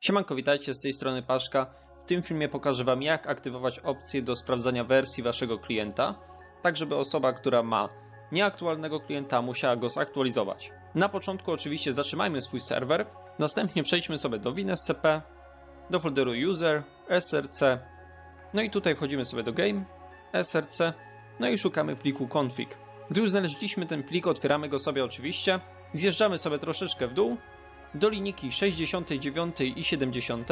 Siemanko, witajcie, z tej strony Paszka. W tym filmie pokażę Wam jak aktywować opcję do sprawdzania wersji Waszego klienta, tak żeby osoba, która ma nieaktualnego klienta musiała go zaktualizować. Na początku oczywiście zatrzymajmy swój serwer, następnie przejdźmy sobie do WinSCP, do folderu User, SRC, no i tutaj wchodzimy sobie do Game, SRC, no i szukamy pliku config. Gdy już znaleźliśmy ten plik, otwieramy go sobie oczywiście, zjeżdżamy sobie troszeczkę w dół, do linijki 69 i 70.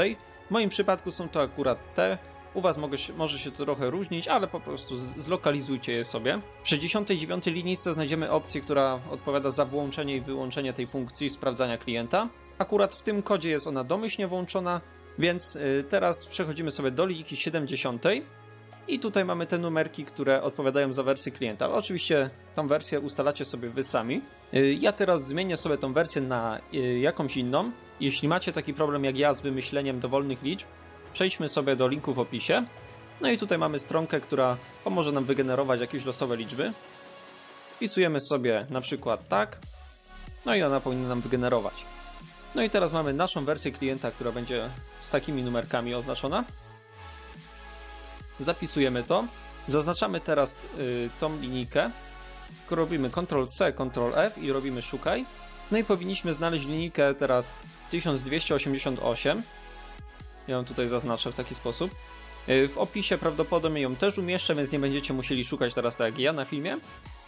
W moim przypadku są to akurat te. U Was mogę może się to trochę różnić, ale po prostu zlokalizujcie je sobie. W 69 linijce znajdziemy opcję, która odpowiada za włączenie i wyłączenie tej funkcji sprawdzania klienta. Akurat w tym kodzie jest ona domyślnie włączona, więc y, teraz przechodzimy sobie do linijki 70. I tutaj mamy te numerki, które odpowiadają za wersję klienta. Oczywiście tą wersję ustalacie sobie wy sami. Y, Ja teraz zmienię sobie tą wersję na y, jakąś inną. Jeśli macie taki problem jak ja z wymyśleniem dowolnych liczb, przejdźmy sobie do linku w opisie. No i tutaj mamy stronkę, która pomoże nam wygenerować jakieś losowe liczby. Wpisujemy sobie na przykład tak. No i ona powinna nam wygenerować. No i teraz mamy naszą wersję klienta, która będzie z takimi numerkami oznaczona. Zapisujemy to. Zaznaczamy teraz y, tą linijkę. Robimy Ctrl-C, Ctrl-F i robimy szukaj. No i powinniśmy znaleźć linijkę teraz 1288. Ja ją tutaj zaznaczę w taki sposób. Y, W opisie prawdopodobnie ją też umieszczę, więc nie będziecie musieli szukać teraz tak jak ja na filmie.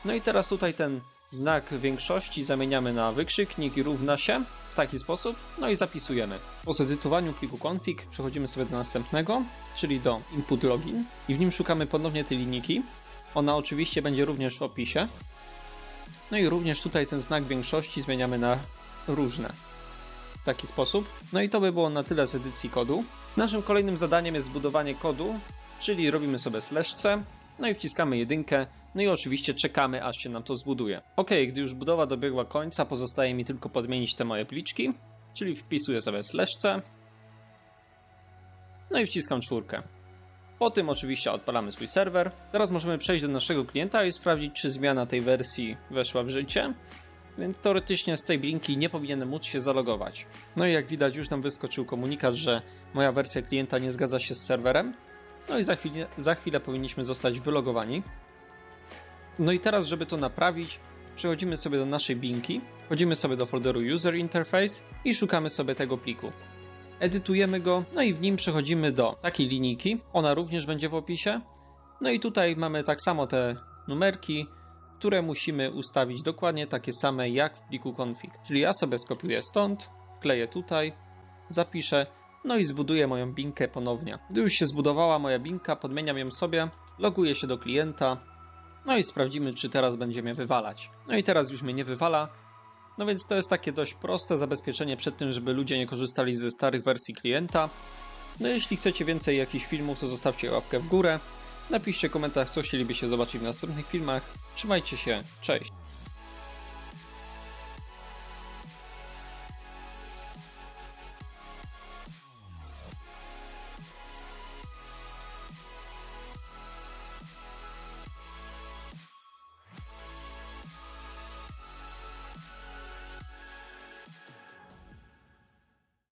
No i teraz tutaj ten znak większości zamieniamy na wykrzyknik równa się w taki sposób. No i zapisujemy. Po zedytowaniu pliku config przechodzimy sobie do następnego, czyli do input login i w nim szukamy ponownie tej linijki. Ona oczywiście będzie również w opisie. No i również tutaj ten znak większości zmieniamy na różne. W taki sposób. No i to by było na tyle z edycji kodu. Naszym kolejnym zadaniem jest zbudowanie kodu, czyli robimy sobie slash c, no i wciskamy jedynkę, no i oczywiście czekamy aż się nam to zbuduje. Ok, gdy już budowa dobiegła końca, pozostaje mi tylko podmienić te moje pliczki, czyli wpisuję sobie slash c, no i wciskam czwórkę. Po tym oczywiście odpalamy swój serwer. Teraz możemy przejść do naszego klienta i sprawdzić, czy zmiana tej wersji weszła w życie. Więc teoretycznie z tej blinki nie powinienem móc się zalogować. No i jak widać już nam wyskoczył komunikat, że moja wersja klienta nie zgadza się z serwerem. No i za chwilę, za chwilę powinniśmy zostać wylogowani. No i teraz, żeby to naprawić, przechodzimy sobie do naszej blinki, wchodzimy sobie do folderu User Interface i szukamy sobie tego pliku edytujemy go, no i w nim przechodzimy do takiej linijki. Ona również będzie w opisie. No i tutaj mamy tak samo te numerki, które musimy ustawić dokładnie takie same jak w pliku config. Czyli ja sobie skopiuję stąd, wkleję tutaj, zapiszę, no i zbuduję moją binkę ponownie. Gdy już się zbudowała moja binka, podmieniam ją sobie, loguję się do klienta, no i sprawdzimy, czy teraz będzie mnie wywalać. No i teraz już mnie nie wywala, no więc to jest takie dość proste zabezpieczenie przed tym, żeby ludzie nie korzystali ze starych wersji klienta. No jeśli chcecie więcej jakichś filmów, to zostawcie łapkę w górę. Napiszcie komentarz, co chcielibyście zobaczyć w następnych filmach. Trzymajcie się, cześć!